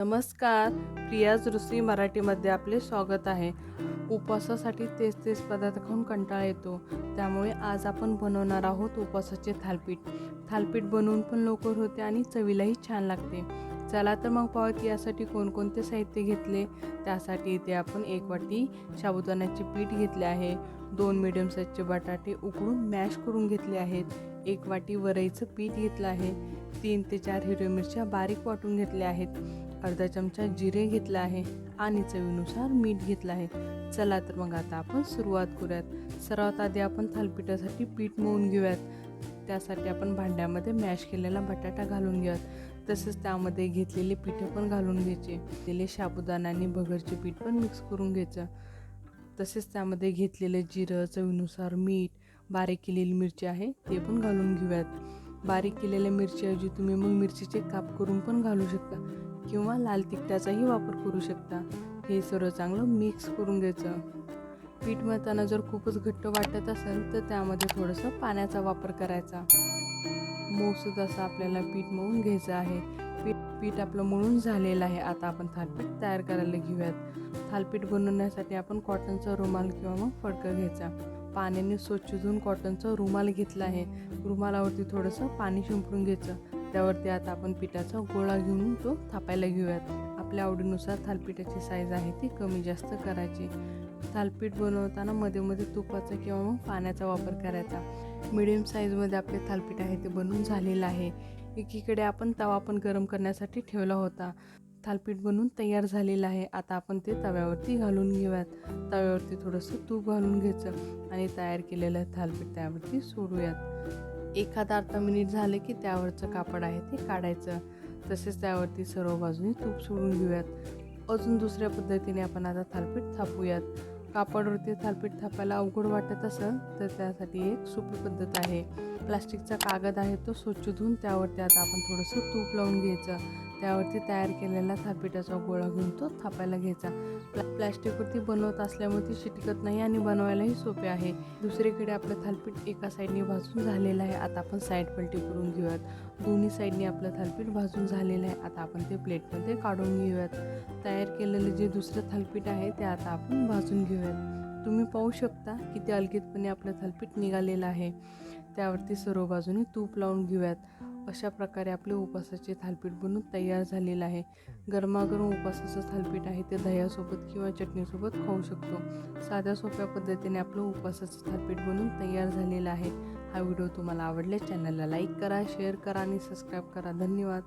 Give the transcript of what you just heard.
नमस्कार प्रियाज रुसी मराठीमध्ये आपले स्वागत आहे. उपवासासाठी तेच तेच पदार्थ खाऊन कंटाळा येतो. त्यामुळे आज आपण बनवणार आहोत उपवासाचे थालपीठ. थालपीठ बनवून पण लवकर होते आणि चवीलाही छान लागते. चला तर मग पाहूयात यासाठी कोणकोणते साहित्य घेतले. त्यासाठी इथे आपण एक वाटी साबुदाण्याचे पीठ घेतले आहे. दोन मिडियम साईजचे बटाटे उकडून मॅश करून घेतले आहेत. एक वाटी वरईचं पीठ घेतलं आहे. तीन ते चार हिरव्या मिरच्या बारीक वाटून घेतल्या आहेत. अर्धा चमचा जिरे घेतला आहे आणि चवीनुसार मीठ घेतलं आहे. चला तर मग आता आपण सुरुवात करूयात. सर्वात आधी आपण थालपिठासाठी पीठ मळून घेऊयात. त्यासाठी आपण भांड्यामध्ये मॅश केलेला बटाटा घालून घेऊयात. तसेच त्यामध्ये घेतलेले पिठं पण घालून घ्यायचे. दिले साबुदाणा आणि भगरचे पीठ पण मिक्स करून घ्यायचं. तसेच त्यामध्ये घेतलेलं जिरं चवीनुसार मीठ बारीक केलेली मिरची आहे ते पण घालून घेऊयात. बारीक केलेल्या मिरचीऐवजी तुम्ही मग मिरचीचे काप करून पण घालू शकता किंवा लाल तिखटाचाही वापर करू शकता. हे सर्व चांगलं मिक्स करून घ्यायचं. पीठ मळताना जर खूपच घट्ट वाटत असेल तर त्यामध्ये थोडंसं पाण्याचा वापर करायचा. मऊसूद असं आपल्याला पीठ मळून घ्यायचं आहे. पीठ पीठ आपलं मळून झालेलं आहे. आता आपण थालपीठ तयार करायला घेऊयात. थालपीठ बनवण्यासाठी आपण कॉटनचा रुमाल किंवा मग फडकं घ्यायचा. पाण्याने स्वच्छ धुवून कॉटनचा रुमाल घेतला आहे. रुमालावरती थोडंसं पाणी शिंपडून घ्यायचं. त्यावरती आता आपण पिठाचा गोळा घेऊन तो थापायला घेऊयात. आपल्या आवडीनुसार थालपीठाची साईज आहे ती कमी जास्त करायची. थालपीठ बनवताना मध्ये मध्ये तुपाचा किंवा मग पाण्याचा वापर करायचा. मिडियम साईजमध्ये आपले थालपीठ आहे ते बनवून झालेलं आहे. एकीकडे आपण तवा पण गरम करण्यासाठी ठेवला होता. थालपीठ बनवून तयार झालेलं आहे. आता आपण ते तव्यावरती घालून घेऊयात. तव्यावरती थोडंसं तूप घालून घ्यायचं आणि तयार केलेलं थालपीठ त्यावरती सोडूयात. एखादा अर्धा मिनिट झाले की त्यावरचं कापड आहे ते काढायचं. तसेच त्यावरती सर्व बाजूनी तूप सोडून घेऊयात. अजून दुसऱ्या पद्धतीने आपण आता थालपीठ थापूयात. कापडवरती थालपीठ थापायला अवघड वाटत असेल तर त्यासाठी एक सोपी पद्धत आहे. प्लास्टिकचा कागद आहे तो स्वच्छ धुवून त्यावरती आता आपण थोडंसं तूप लावून घ्यायचं. त्यावरती तयार केलेला थापीठाचा गोळा घेऊन तो थापायला घ्यायचा. प्ला प्लॅस्टिकवरती बनवत असल्यामुळे ती शिटकत नाही आणि बनवायलाही सोपे आहे. दुसरीकडे आपलं थालपीठ एका साईडने भाजून झालेलं आहे. आता आपण साईड पलटी करून घेऊयात. दोन्ही साईडने आपलं थालपीठ भाजून झालेलं आहे. आता आपण ते प्लेटमध्ये काढून घेऊयात. तयार केलेलं जे दुसरं थालपीठ आहे ते आता आपण भाजून घेऊयात. तुम्ही पाहू शकता किती अलगीतपणे आपलं थालपीठ निघालेलं आहे. त्यावरती सर्व बाजूने तूप लावून घेऊयात. अशा प्रकारे आपले उपासाचे थालपीठ बनवून तयार झालेलं आहे. गरमागरम उपासाचं थालपीठ आहे ते दह्यासोबत किंवा चटणीसोबत खाऊ शकतो. साध्या सोप्या पद्धतीने आपलं उपासाचं थालपीठ बनवून तयार झालेलं आहे. हा व्हिडिओ तुम्हाला आवडल्यास चॅनलला लाईक करा शेअर करा आणि सबस्क्राईब करा. धन्यवाद.